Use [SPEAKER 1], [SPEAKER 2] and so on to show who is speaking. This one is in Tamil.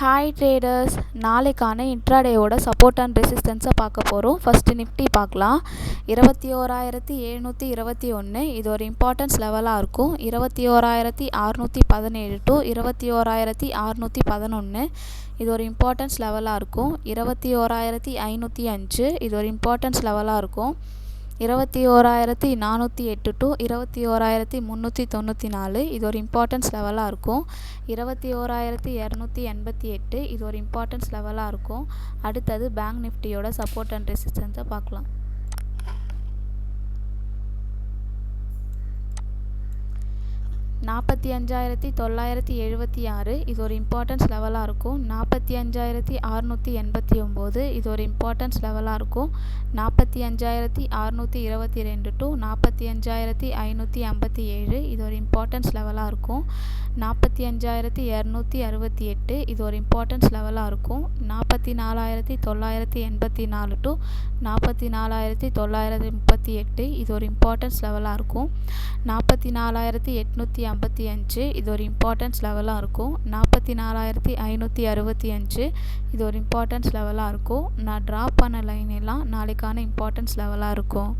[SPEAKER 1] ஹாய் ட்ரேடர்ஸ் நாளைக்கான இன்ட்ராடேயோட சப்போர்ட் அண்ட் ரெசிஸ்டன்ஸை பார்க்க போகிறோம் ஃபஸ்ட்டு நிஃப்டி பார்க்கலாம். இருபத்தி ஓராயிரத்தி எழுநூற்றி இருபத்தி ஒன்று இது ஒரு இம்பார்ட்டன்ஸ் லெவலாக இருக்கும். இருபத்தி ஓராயிரத்தி அறுநூற்றி பதினேழு டு இருபத்தி ஓராயிரத்தி அறுநூற்றி பதினொன்று இது ஒரு இம்பார்ட்டன்ஸ் லெவலாக இருக்கும். இருபத்தி ஓராயிரத்தி ஐநூற்றி அஞ்சு. இது ஒரு இம்பார்ட்டன்ஸ் லெவலாக இருக்கும். இருபத்தி ஓராயிரத்தி நானூற்றி எட்டு டு இருபத்தி ஓராயிரத்தி முந்நூற்றி தொண்ணூற்றி நாலு. இது ஒரு இம்பார்ட்டன்ஸ் லெவலாக இருக்கும். இருபத்தி ஓராயிரத்தி இரநூத்தி எண்பத்தி எட்டு இது ஒரு இம்பார்ட்டன்ஸ் லெவலாக இருக்கும். அடுத்தது பேங்க் நிஃப்டியோட சப்போர்ட் அண்ட் ரெசிஸ்டன்ஸை பார்க்கலாம். நாற்பத்தி அஞ்சாயிரத்தி தொள்ளாயிரத்தி எழுபத்தி ஆறு இது ஒரு இம்பார்ட்டன்ஸ் லெவலாக இருக்கும். நாற்பத்தி அஞ்சாயிரத்தி அறநூற்றி எண்பத்தி ஒம்பது இது ஒரு இம்பார்ட்டன்ஸ் லெவலாக இருக்கும். நாற்பத்தி அஞ்சாயிரத்தி அறநூற்றி இருபத்தி ரெண்டு டு நாற்பத்தி அஞ்சாயிரத்தி ஐநூற்றி ஐம்பத்தி ஏழு இது ஒரு இம்பார்ட்டன்ஸ் லெவலாக இருக்கும். நாற்பத்தி அஞ்சாயிரத்தி இரநூத்தி அறுபத்தி எட்டு இது ஒரு இம்பார்ட்டன்ஸ் லெவலாக இருக்கும். நாற்பத்தி நாலாயிரத்தி தொள்ளாயிரத்தி எண்பத்தி நாலு டு நாற்பத்தி நாலாயிரத்தி தொள்ளாயிரத்தி முப்பத்தி எட்டு இது ஒரு இம்பார்ட்டன்ஸ் லெவலாக இருக்கும். நாற்பத்தி நாலாயிரத்தி எட்நூற்றி ஐம்பத்தி அஞ்சு இது ஒரு இம்பார்ட்டன்ஸ் லெவலாக இருக்கும். நாற்பத்தி நாலாயிரத்தி ஐநூற்றி அறுபத்தி அஞ்சு இது ஒரு இம்பார்ட்டன்ஸ் லெவலாக இருக்கும். நான் ட்ரா பண்ண லைன் எல்லாம் நாளைக்கான இம்பார்ட்டன்ஸ் லெவலாக இருக்கும்.